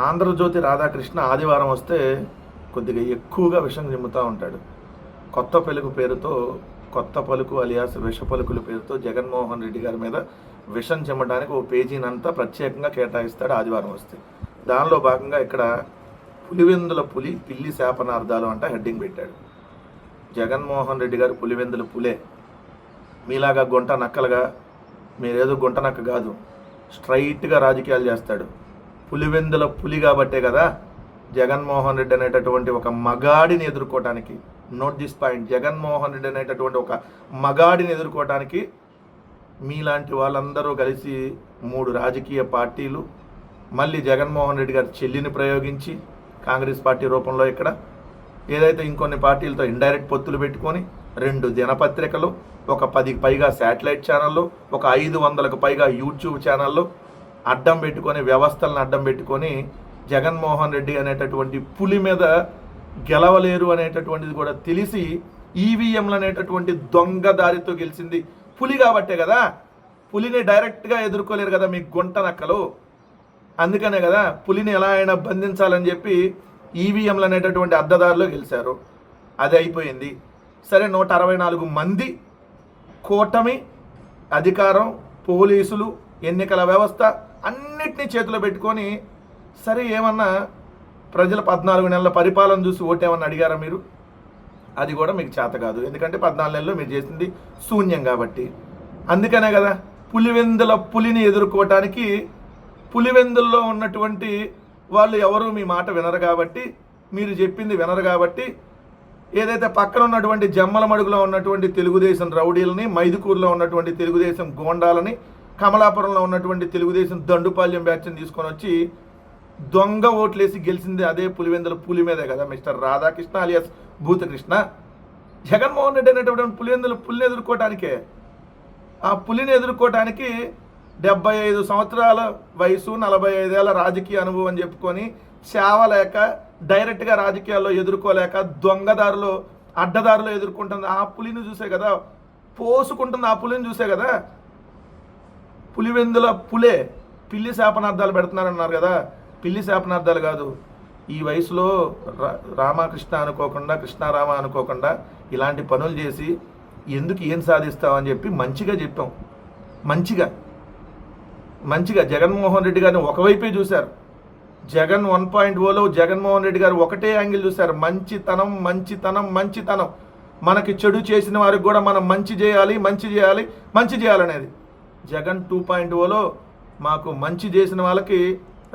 ఆంధ్రజ్యోతి రాధాకృష్ణ ఆదివారం వస్తే కొద్దిగా ఎక్కువగా విషం నిమ్ముతూ ఉంటాడు. కొత్త పలుకు పేరుతో కొత్త పలుకు అలియాస్ విష పలుకుల పేరుతో జగన్మోహన్ రెడ్డి గారి మీద విషం చెమ్మడానికి ఓ పేజీనంతా ప్రత్యేకంగా కేటాయిస్తాడు ఆదివారం వస్తే. దానిలో భాగంగా ఇక్కడ పులివెందుల పులి పిల్లి శాపనార్థాలు అంట హెడ్డింగ్ పెట్టాడు. జగన్మోహన్ రెడ్డి గారు పులివెందుల పులే. మీలాగా గుంట నక్కలుగా మీరేదో గుంట నక్క కాదు స్ట్రైట్గా రాజకీయాలు చేస్తాడు. పులివెందుల పులి కాబట్టే కదా జగన్మోహన్ రెడ్డి అనేటటువంటి ఒక మగాడిని ఎదుర్కోవటానికి note this point Jaganmohan Reddy అనేటటువంటి ఒక మగాడిని ఎదుర్కోవటానికి మీలాంటి వాళ్ళందరూ కలిసి మూడు రాజకీయ పార్టీలు మళ్ళీ జగన్మోహన్ రెడ్డి గారి చెల్లిని ప్రయోగించి కాంగ్రెస్ పార్టీ రూపంలో ఇక్కడ ఏదైతే ఇంకొన్ని పార్టీలతో ఇండైరెక్ట్ పొత్తులు పెట్టుకొని రెండు దినపత్రికలు ఒక పదికి పైగా శాటిలైట్ ఛానళ్ళు ఒక ఐదు వందలకు పైగా యూట్యూబ్ ఛానళ్ళు అడ్డం పెట్టుకొని వ్యవస్థలను అడ్డం పెట్టుకొని జగన్మోహన్ రెడ్డి అనేటటువంటి పులి మీద గెలవలేరు అనేటటువంటిది కూడా తెలిసి ఈవీఎంలు అనేటటువంటి దొంగ దారితో గెలిచింది పులి కాబట్టే కదా. పులిని డైరెక్ట్గా ఎదుర్కోలేరు కదా మీ గుంట నక్కలు. అందుకనే కదా పులిని ఎలా అయినా బంధించాలని చెప్పి ఈవీఎంలు అనేటటువంటి అద్దదారిలో గెలిచారు. అది అయిపోయింది. సరే నూట అరవై నాలుగు మంది కూటమి అధికారం పోలీసులు ఎన్నికల వ్యవస్థ అన్నిటినీ చేతిలో పెట్టుకొని సరే ఏమన్నా ప్రజల పద్నాలుగు నెలల పరిపాలన చూసి ఓటేమన్నా అడిగారా మీరు? అది కూడా మీకు చేత కాదు. ఎందుకంటే పద్నాలుగు నెలల్లో మీరు చేసింది శూన్యం కాబట్టి. అందుకనే కదా పులివెందుల పులిని ఎదుర్కోవటానికి పులివెందుల్లో ఉన్నటువంటి వాళ్ళు ఎవరు మీ మాట వినరు కాబట్టి మీరు చెప్పింది వినరు కాబట్టి ఏదైతే పక్కన ఉన్నటువంటి జమ్మల మడుగులో ఉన్నటువంటి తెలుగుదేశం రౌడీలని మైదుకూరులో ఉన్నటువంటి తెలుగుదేశం గోండాలని కమలాపురంలో ఉన్నటువంటి తెలుగుదేశం దండుపాల్యం బ్యాచ్ని తీసుకొని వచ్చి దొంగ ఓట్లేసి గెలిచింది అదే పులివెందుల పులి మీదే కదా మిస్టర్ రాధాకృష్ణ అలియాస్ భూతకృష్ణ? జగన్మోహన్ రెడ్డి అనేటటువంటి పులివెందుల పులిని ఎదుర్కోవటానికే ఆ పులిని ఎదుర్కోవటానికి డెబ్బై ఐదు సంవత్సరాల వయసు నలభై ఐదేళ్ళ రాజకీయ అనుభవం అని చెప్పుకొని చేవలేక డైరెక్ట్గా రాజకీయాల్లో ఎదుర్కోలేక దొంగదారులు అడ్డదారులు ఎదుర్కొంటుంది ఆ పులిని చూసే కదా పోసుకుంటుంది ఆ పులిని చూసే కదా పులివెందుల పులే పిల్లి శాపనార్థాలు పెడుతున్నారన్నారు కదా. పిల్లి శాపనార్థాలు కాదు. ఈ వయసులో రా- రామకృష్ణ అనుకోకుండా కృష్ణారామ అనుకోకుండా ఇలాంటి పనులు చేసి ఎందుకు ఏం సాధిస్తామని చెప్పి మంచిగా చెప్పాం. మంచిగా. మంచిగా. జగన్మోహన్ రెడ్డి గారిని ఒకవైపే చూశారు. జగన్ వన్ పాయింట్ ఓలో జగన్మోహన్ రెడ్డి గారు ఒకటే యాంగిల్ చూశారు. మంచితనం మంచితనం మంచితనం. మనకి చెడు చేసిన వారికి కూడా మనం మంచి చేయాలి మంచి చేయాలి మంచి చేయాలనేది. జగన్ టూ పాయింట్ ఓలో మాకు మంచి చేసిన వాళ్ళకి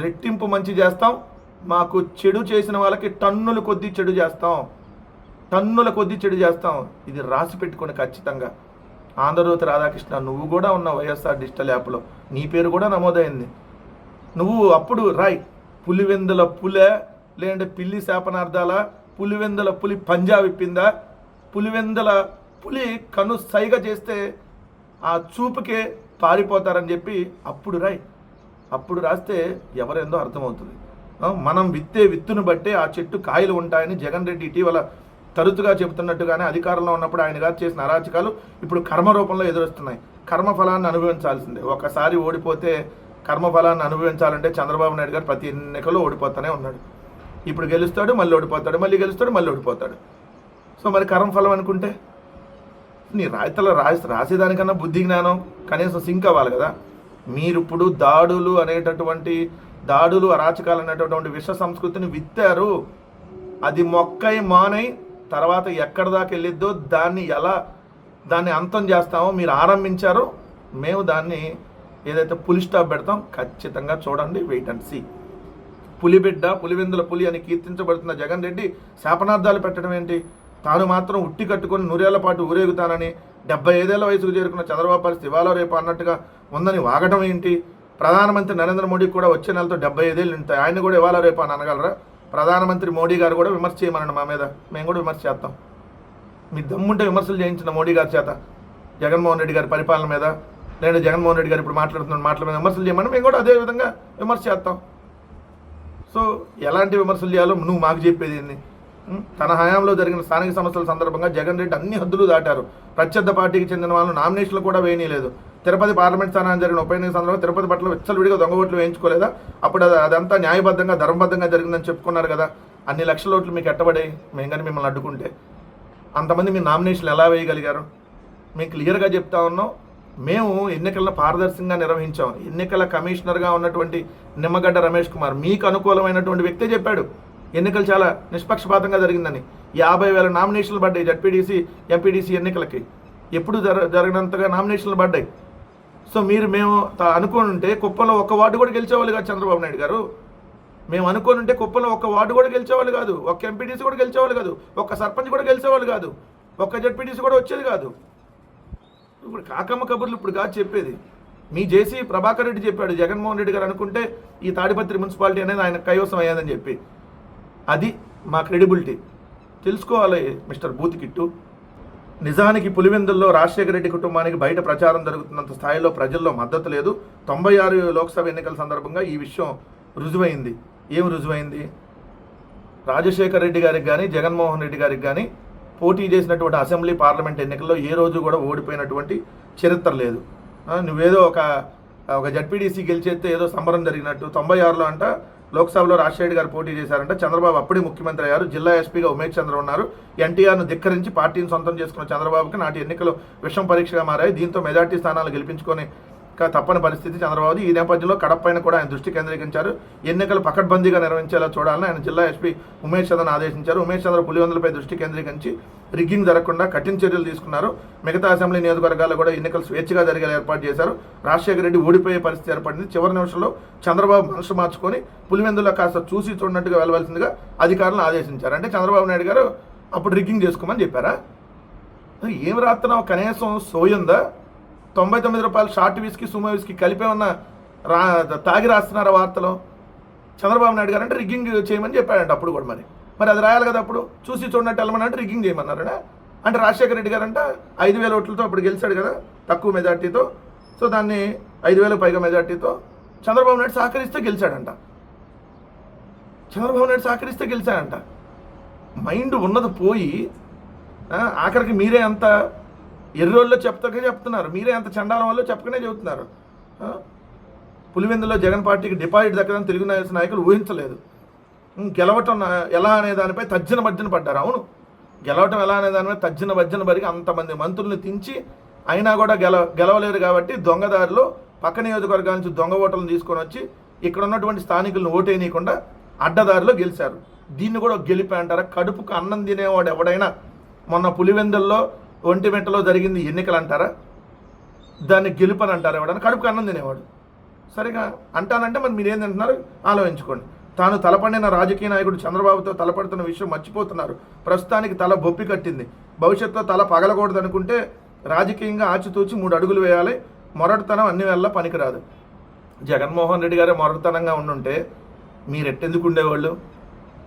రెట్టింపు మంచి చేస్తాం. మాకు చెడు చేసిన వాళ్ళకి టన్నుల కొద్దీ చెడు చేస్తాం. టన్నుల కొద్దీ చెడు చేస్తాం. ఇది రాసి పెట్టుకోండి ఖచ్చితంగా. ఆంధ్రజ్యోతి రాధాకృష్ణ నువ్వు కూడా ఉన్న వైఎస్ఆర్ డిజిటల్ యాప్లో. నీ పేరు కూడా నమోదైంది. నువ్వు అప్పుడు రాయ్ పులివెందుల పులే లేదంటే పిల్లి శాపనార్థాల పులివెందుల పులి పంజా విప్పిందా? పులివెందుల పులి కను సైగ చేస్తే ఆ చూపుకే పారిపోతారని చెప్పి అప్పుడు రాయ్. అప్పుడు రాస్తే ఎవరెందో అర్థమవుతుంది. మనం విత్తే విత్తును బట్టే ఆ చెట్టు కాయలు ఉంటాయని జగన్ రెడ్డి ఇటీవల తరచుగా చెబుతున్నట్టుగానే అధికారంలో ఉన్నప్పుడు ఆయన గారు చేసిన అరాచకాలు ఇప్పుడు కర్మ రూపంలో ఎదురొస్తున్నాయి. కర్మ ఫలాన్ని అనుభవించాల్సిందే. ఒకసారి ఓడిపోతే కర్మ ఫలాన్ని అనుభవించాలంటే చంద్రబాబు నాయుడు గారు ప్రతి ఎన్నికలో ఓడిపోతూనే ఉన్నాడు. ఇప్పుడు గెలుస్తాడు మళ్ళీ ఓడిపోతాడు మళ్ళీ గెలుస్తాడు మళ్ళీ ఓడిపోతాడు. సో మరి కర్మఫలం అనుకుంటే? నీ రాయితల రాసి రాసేదానికన్నా బుద్ధి జ్ఞానం కనీసం సింక్ అవ్వాలి కదా. మీరు ఇప్పుడు దాడులు అనేటటువంటి దాడులు అరాచకాలు అనేటటువంటి విశ్వ సంస్కృతిని విత్తారు. అది మొక్కై మానై తర్వాత ఎక్కడి దాకా వెళ్ళిద్దో దాన్ని ఎలా దాన్ని అంతం చేస్తామో మీరు ఆరంభించారో మేము దాన్ని ఏదైతే పులి స్టాప్ పెడతాం ఖచ్చితంగా చూడండి వెయిట్ అండ్ సీ పులిబిడ్డ పులివెందుల పులి అని కీర్తించబడుతున్న జగన్ రెడ్డి శాపనార్థాలు పెట్టడం ఏంటి? తాను మాత్రం ఉట్టి కట్టుకుని నూరేళ్ళ పాటు ఊరేగుతానని డెబ్బై ఐదేళ్ళ వయసుకు చేరుకున్న చంద్రబాబు పరిస్థితి ఇవాళ రేపు అన్నట్టుగా ఉందని వాగడం ఏంటి? ప్రధానమంత్రి నరేంద్ర మోడీ కూడా వచ్చే నెలతో డెబ్బై ఐదేళ్ళు ఉంటాయి ఆయన కూడా ఇవాళ రేపు అని అనగలరా? ప్రధానమంత్రి మోడీ గారు కూడా విమర్శ చేయమనండి మా మీద. మేము కూడా విమర్శ చేస్తాం. మీ దమ్ముంటే విమర్శలు చేయించిన మోడీ గారి చేత. జగన్మోహన్ రెడ్డి గారి పరిపాలన మీద. నేను జగన్మోహన్ రెడ్డి గారు ఇప్పుడు మాట్లాడుతున్న మాటల మీద విమర్శలు చేయమని మేము కూడా అదే విధంగా విమర్శ చేస్తాం. సో ఎలాంటి విమర్శలు చేయాలో నువ్వు మాకు చెప్పేది ఏంది? తన హయాంలో జరిగిన స్థానిక సమస్యల సందర్భంగా జగన్ రెడ్డి అన్ని హద్దులు దాటారు. ప్రత్యర్థ పార్టీకి చెందిన వాళ్ళు నామినేషన్లు కూడా వేయనీయలేదు తిరుపతి పార్లమెంట్ స్థానానికి జరిగిన ఉప ఎన్నిక సందర్భంగా తిరుపతి పట్ల విచ్చలవిడిగా దొంగ ఓట్లు వేయించుకోలేదా? అప్పుడు అదంతా న్యాయబద్ధంగా ధర్మబద్ధంగా జరిగిందని చెప్పుకున్నారు కదా. అన్ని లక్షల ఓట్లు మీకు ఎట్టబడాయి? మేము కానీ మిమ్మల్ని అడ్డుకుంటే. అంతమంది మీ నామినేషన్లు ఎలా వేయగలిగారు? మేము క్లియర్గా చెప్తా ఉన్నాం. మేము ఎన్నికలను పారదర్శకంగా నిర్వహించాం. ఎన్నికల కమిషనర్గా ఉన్నటువంటి నిమ్మగడ్డ రమేష్ కుమార్ మీకు అనుకూలమైనటువంటి వ్యక్తే చెప్పాడు. ఎన్నికలు చాలా నిష్పక్షపాతంగా జరిగిందని. యాభై వేల నామినేషన్లు పడ్డాయి జడ్పీడీసీ ఎంపీడీసీ ఎన్నికలకి. ఎప్పుడు జర జరిగినంతగా నామినేషన్లు పడ్డాయి? సో మీరు మేము అనుకుంటే అనుకోని ఉంటే కుప్పంలో ఒక్క వార్డు కూడా గెలిచేవాళ్ళు కాదు చంద్రబాబు నాయుడు గారు. మేము అనుకోని ఉంటే కుప్పంలో ఒక్క వార్డు కూడా గెలిచేవాళ్ళు కాదు. ఒక్క ఎంపీడీసీ కూడా గెలిచేవాళ్ళు కాదు. ఒక్క సర్పంచ్ కూడా గెలిచేవాళ్ళు కాదు. ఒక్క జడ్పీటీసీ కూడా వచ్చేది కాదు. ఇప్పుడు కాకమ్మ కబుర్లు ఇప్పుడు కాదు చెప్పేది. మీ జేసీ ప్రభాకర్ రెడ్డి చెప్పాడు జగన్మోహన్ రెడ్డి గారు అనుకుంటే ఈ తాడిపత్రి మున్సిపాలిటీ అనేది ఆయన కైవసం అయ్యేదని చెప్పి. అది మా క్రెడిబిలిటీ తెలుసుకోవాలి మిస్టర్ బూతికిట్టు. నిజానికి పులివెందుల్లో రాజశేఖర రెడ్డి కుటుంబానికి బయట ప్రచారం జరుగుతున్నంత స్థాయిలో ప్రజల్లో మద్దతు లేదు. తొంభై ఆరు లోక్సభ ఎన్నికల సందర్భంగా ఈ విషయం రుజువైంది. ఏం రుజువైంది? రాజశేఖర రెడ్డి గారికి కానీ జగన్మోహన్ రెడ్డి గారికి కానీ పోటీ చేసినటువంటి అసెంబ్లీ పార్లమెంట్ ఎన్నికల్లో ఏ రోజు కూడా ఓడిపోయినటువంటి చరిత్ర లేదు. నువ్వేదో ఒక ఒక జడ్పీడీసీ గెలిచేస్తే ఏదో సంబరం జరిగినట్టు తొంభై ఆరులో అంట లోక్సభలో రాజశేఖర్ గారు పోటీ చేశారంట. చంద్రబాబు అప్పుడే ముఖ్యమంత్రి అయ్యారు. జిల్లా ఎస్పీగా ఉమేష్ చంద్ర ఉన్నారు. ఎన్టీఆర్ను ధిక్కరించి పార్టీని సొంతం చేసుకున్న చంద్రబాబుకి నాటి ఎన్నికలు విషం పరీక్షగా మారాయి. దీంతో మెజార్టీ స్థానాలు గెలిపించుకొని తప్పని పరిస్థితి చంద్రబాబు ఈ నేపథ్యంలో కడప పైన కూడా ఆయన దృష్టి కేంద్రీకరించారు. ఎన్నికలు పకడ్బందీగా నిర్వహించేలా చూడాలని ఆయన జిల్లా ఎస్పీ ఉమేష్ చంద్రను ఆదేశించారు. ఉమేష్ చంద్ర పులివందలపై దృష్టి కేంద్రీకరించి రిగ్గింగ్ జరగకుండా కఠిన చర్యలు తీసుకున్నారు. మిగతా అసెంబ్లీ నియోజకవర్గాల్లో కూడా ఎన్నికలు స్వేచ్ఛగా జరిగేలా ఏర్పాటు చేశారు. రాజశేఖర రెడ్డి ఓడిపోయే పరిస్థితి ఏర్పడింది. చివరి నిమిషంలో చంద్రబాబు మనసు మార్చుకొని పులివెందులో కాస్త చూసి చూడనట్టుగా వెళ్ళవలసిందిగా అధికారులను ఆదేశించారు. అంటే చంద్రబాబు నాయుడు గారు అప్పుడు రిగ్గింగ్ చేసుకోమని చెప్పారా? ఏం రాత్రం కనీసం సోయుందా? తొంభై తొమ్మిది రూపాయలు షార్ట్ విస్కి సుమో విస్కి కలిపే ఉన్న రా తాగి రాస్తున్నారా వార్తలో. చంద్రబాబు నాయుడు గారు అంటే రిగ్గింగ్ చేయమని చెప్పాడంట అప్పుడు కూడా మరి. మరి అది రాయాలి కదా అప్పుడు? చూసి చూడనట్టు వెళ్ళమని అంటే రిగ్గింగ్ చేయమన్నారట. అంటే రాజశేఖర రెడ్డి గారు అంట ఐదు వేల ఓట్లతో అప్పుడు గెలిచాడు కదా తక్కువ మెజార్టీతో. సో దాన్ని ఐదు వేల పైగా మెజార్టీతో చంద్రబాబు నాయుడు సహకరిస్తే గెలిచాడంట. చంద్రబాబు నాయుడు సహకరిస్తే గెలిచాడంట. మైండ్ ఉన్నది పోయి ఆఖరికి మీరే అంత ఎర్రోళ్ళలో చెప్తాకే చెప్తున్నారు. మీరే అంత చండాలం వల్ల చెప్పకనే చెబుతున్నారు. పులివెందులో జగన్ పార్టీకి డిపాజిట్ దక్కదని తెలుగు నాయకులు ఊహించలేదు. గెలవటం ఎలా అనే దానిపై తజ్జన భర్జన పడ్డారు. అవును. గెలవటం ఎలా అనే దానిపై తజ్జన భర్జన పరికి అంతమంది మంత్రుల్ని తించి అయినా కూడా గెల గెలవలేరు కాబట్టి దొంగదారిలో పక్క నియోజకవర్గాల నుంచి దొంగ ఓటర్లను తీసుకొని వచ్చి ఇక్కడ ఉన్నటువంటి స్థానికులను ఓటేయనీయకుండా అడ్డదారిలో గెలిచారు. దీన్ని కూడా గెలిపి అంటారా? కడుపుకు అన్నం తినేవాడు ఎవడైనా? మొన్న పులివెందుల్లో ఒంటిమిట్టలో జరిగింది ఎన్నికలు అంటారా దాన్ని గెలుపని అంటారు ఎవడని? కడుపుకు అన్నం తినేవాడు. సరిగా అంటానంటే మరి మీరేం తింటున్నారు? ఆలోచించుకోండి. తాను తలపడిన రాజకీయ నాయకుడు చంద్రబాబుతో తలపడుతున్న విషయం మర్చిపోతున్నారు. ప్రస్తుతానికి తల బొప్పి కట్టింది. భవిష్యత్తులో తల పగలకూడదు అనుకుంటే రాజకీయంగా ఆచితూచి మూడు అడుగులు వేయాలి. మొరటుతనం అన్ని వేళ పనికిరాదు. జగన్మోహన్ రెడ్డి గారే మొరటుతనంగా ఉండుంటే మీరు ఎట్టెందుకు ఉండేవాళ్ళు?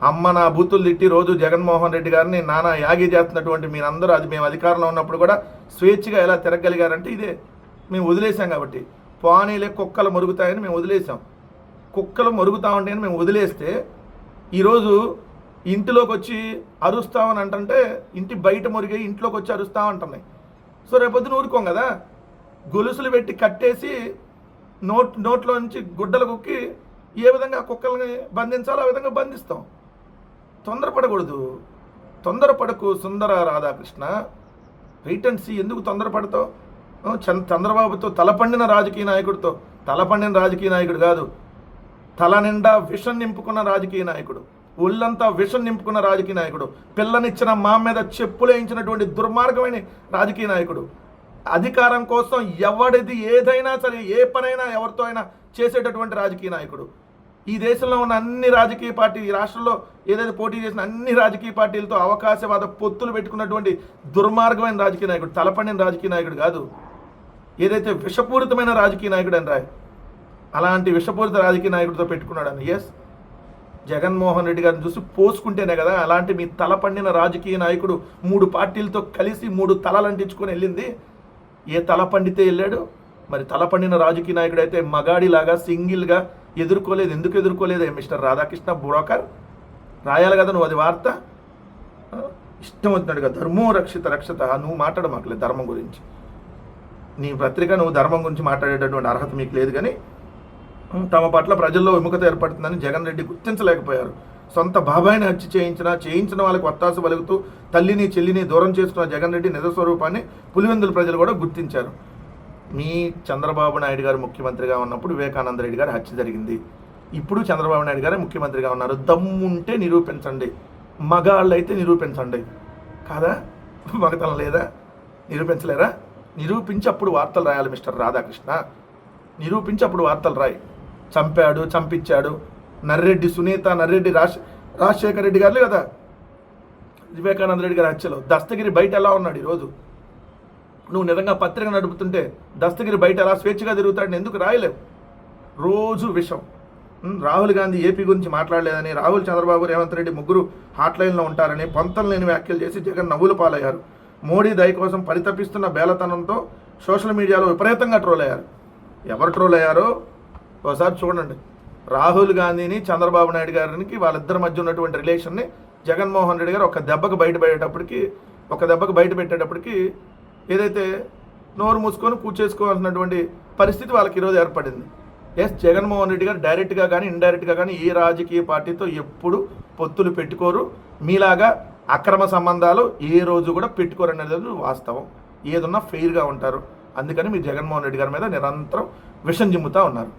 అమ్మ నా బూతులు తిట్టి రోజు జగన్మోహన్ రెడ్డి గారిని నానా యాగి చేస్తున్నటువంటి మీరందరూ అది మేము అధికారంలో ఉన్నప్పుడు కూడా స్వేచ్ఛగా ఎలా తిరగలిగారంటే ఇదే. మేము వదిలేసాం కాబట్టి. పానీలే కుక్కలు మరుగుతాయని మేము వదిలేసాం కుక్కలు మరుగుతా ఉంటాయని మేము వదిలేస్తే ఈరోజు ఇంటిలోకి వచ్చి అరుస్తామని అంటుంటే ఇంటి బయట మురిగే ఇంట్లోకి వచ్చి అరుస్తా ఉంటున్నాయి సో రేపొద్దున ఊరుకోం కదా? గొలుసులు పెట్టి కట్టేసి నోట్ నోట్లో నుంచి గుడ్డలు కుక్కి ఏ విధంగా కుక్కల్ని బంధించాలో ఆ విధంగా బంధిస్తాం. తొందరపడకూడదు. తొందరపడకు సుందర రాధాకృష్ణ. వెయిటెన్సీ ఎందుకు తొందరపడతావు? చంద్ర చంద్రబాబుతో తలపండిన రాజకీయ నాయకుడితో. తలపండిన రాజకీయ నాయకుడు కాదు. తల నిండా విషం నింపుకున్న రాజకీయ నాయకుడు. ఒళ్ళంతా విషం నింపుకున్న రాజకీయ నాయకుడు. పిల్లనిచ్చిన మా మీద చెప్పులేయించినటువంటి దుర్మార్గమైన రాజకీయ నాయకుడు. అధికారం కోసం ఎవడిది ఏదైనా సరే ఏ పనైనా ఎవరితో అయినా చేసేటటువంటి రాజకీయ నాయకుడు. ఈ దేశంలో ఉన్న అన్ని రాజకీయ పార్టీ ఈ రాష్ట్రంలో ఏదైతే పోటీ చేసిన అన్ని రాజకీయ పార్టీలతో అవకాశవాద పొత్తులు పెట్టుకున్నటువంటి దుర్మార్గమైన రాజకీయ నాయకుడు తలపండిన రాజకీయ నాయకుడు కాదు. ఏదైతే విషపూరితమైన రాజకీయ నాయకుడు అని రాయ్ అలాంటి విషపూరిత రాజకీయ నాయకుడితో పెట్టుకున్నాడని ఎస్ జగన్మోహన్ రెడ్డి గారిని చూసి పోసుకుంటేనే కదా అలాంటి మీ తల పండిన రాజకీయ నాయకుడు మూడు పార్టీలతో కలిసి మూడు తలలు అంటించుకొని వెళ్ళింది. ఏ తల పండితే వెళ్ళాడు? మరి తల పండిన రాజకీయ నాయకుడు అయితే మగాడిలాగా సింగిల్గా ఎదుర్కోలేదు ఎందుకు ఎదుర్కోలేదు? మిస్టర్ రాధాకృష్ణ బుడోకర్? రాయాలి కదా నువ్వు అది వార్త? ఇష్టం వచ్చినట్టుగా ధర్మో రక్షిత రక్షత. నువ్వు మాట్లాడ మాకులే ధర్మం గురించి. నీ పత్రిక నువ్వు ధర్మం గురించి మాట్లాడేటటువంటి అర్హత మీకు లేదు కానీ తమ పట్ల ప్రజల్లో విముఖత ఏర్పడుతుందని జగన్ రెడ్డి గుర్తించలేకపోయారు. సొంత బాబాయిని హత్య చేయించిన చేయించిన వాళ్ళకి వత్తాస పలుకుతూ తల్లిని చెల్లిని దూరం చేస్తున్న జగన్ రెడ్డి నిజస్వరూపాన్ని పులివెందుల ప్రజలు కూడా గుర్తించారు. మీ చంద్రబాబు నాయుడు గారు ముఖ్యమంత్రిగా ఉన్నప్పుడు వివేకానంద రెడ్డి గారు హత్య జరిగింది. ఇప్పుడు చంద్రబాబు నాయుడు గారే ముఖ్యమంత్రిగా ఉన్నారు. దమ్ముంటే నిరూపించండి. మగాళ్ళు అయితే నిరూపించండి. కాదా? మగతనం లేదా? నిరూపించలేరా? నిరూపించి అప్పుడు వార్తలు రాయాలి మిస్టర్ రాధాకృష్ణ. నిరూపించి అప్పుడు వార్తలు రాయి. చంపాడు చంపించాడు. నర్రెడ్డి సునీత నర్రెడ్డి రాజ్ రాజశేఖర రెడ్డి గారు కదా. వివేకానంద రెడ్డి గారి హత్యలో. దస్తగిరి బయట ఎలా ఉన్నాడు ఈరోజు? నువ్వు నిజంగా పత్రిక నడుపుతుంటే దస్తగిరి బయట అలా స్వేచ్ఛగా తిరుగుతాడని ఎందుకు రాయలేవు? రోజు విషం. రాహుల్ గాంధీ ఏపీ గురించి మాట్లాడలేదని రాహుల్ చంద్రబాబు రేవంత్ రెడ్డి ముగ్గురు హాట్లైన్లో ఉంటారని పొంతం లేని వ్యాఖ్యలు చేసి జగన్ నవ్వులు పాలయ్యారు. మోడీ దయ కోసం పరితపిస్తున్న బేలతనంతో సోషల్ మీడియాలో విపరీతంగా ట్రోల్ అయ్యారు. ఎవరు ట్రోల్ అయ్యారో ఒకసారి చూడండి. రాహుల్ గాంధీని చంద్రబాబు నాయుడు గారికి వాళ్ళిద్దరి మధ్య ఉన్నటువంటి రిలేషన్ని జగన్మోహన్ రెడ్డి గారు ఒక దెబ్బకు బయటపడేటప్పటికి ఒక దెబ్బకు బయట పెట్టేటప్పటికి ఏదైతే నోరు మూసుకొని కూర్చేసుకోవాల్సినటువంటి పరిస్థితి వాళ్ళకి ఈరోజు ఏర్పడింది. ఎస్ జగన్మోహన్ రెడ్డి గారు డైరెక్ట్గా కానీ ఇండైరెక్ట్గా కానీ ఏ రాజకీయ పార్టీతో ఎప్పుడు పొత్తులు పెట్టుకోరు. మీలాగా అక్రమ సంబంధాలు ఏ రోజు కూడా పెట్టుకోరు అనేది వాస్తవం. ఏదన్నా ఫెయిర్గా ఉంటారు. అందుకని మీరు జగన్మోహన్ రెడ్డి గారి మీద నిరంతరం విషం జిమ్ముతూ ఉన్నారు.